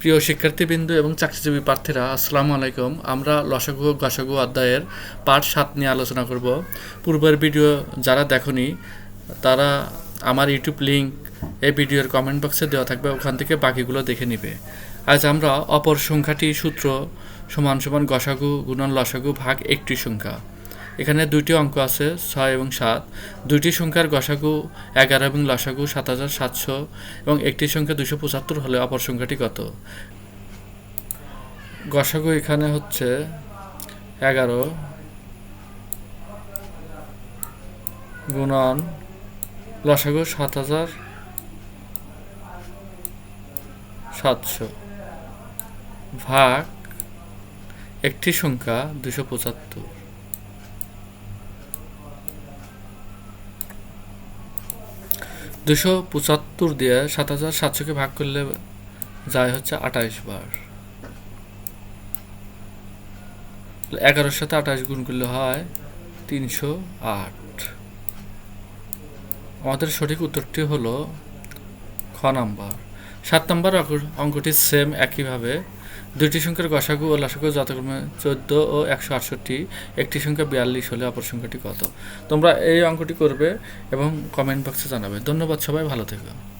প্রিয় শিক্ষার্থীবৃন্দ এবং চাকরিজীবী প্রার্থীরা, আসসালামু আলাইকুম। আমরা লসাগু গসাগু অধ্যায়ের পার্ট সাত নিয়ে আলোচনা করব। পূর্বের ভিডিও যারা দেখনি, তারা আমার ইউটিউব লিংক এই ভিডিওর কমেন্ট বক্সে দেওয়া থাকবে, ওখান থেকে বাকিগুলো দেখে নিবে। আজ আমরা অপর সংখ্যাটি সূত্র সমান সমান গসাগু গুণন লসাগু ভাগ একটি সংখ্যা। এখানে দুইটি অঙ্ক আছে, ছয় এবং সাত। দুইটি সংখ্যার গসাগু এগারো এবং লসাগু সাত হাজার সাতশো এবং একটি সংখ্যা দুশো পঁচাত্তর হলে অপর সংখ্যাটি কত? গসাগু এখানে হচ্ছে এগারো গুণন লসাগু সাত হাজার সাতশো ভাগ একটি সংখ্যা দুশো পঁচাত্তর। দুশো পঁচাত্তর দিয়ে সাত হাজার সাতশোকে ভাগ করলে যায় হচ্ছে আঠাইশ বার। এগারোর সাথে আঠাশ গুণ করলে হয় তিনশো আট। আমাদের সঠিক উত্তরটি হলো খ নাম্বার। সাত নম্বর অঙ্ক- অঙ্কটি সেম একইভাবে। দুইটি সংখ্যার গসাগু ও লসাগু যথাক্রমে চোদ্দ ও একশো আটষট্টি। একটি সংখ্যা বিয়াল্লিশ হলে অপর সংখ্যাটি কত? তোমরা এই অঙ্কটি করবে এবং কমেন্ট বক্সে জানাবে। ধন্যবাদ সবাই, ভালো থেকো।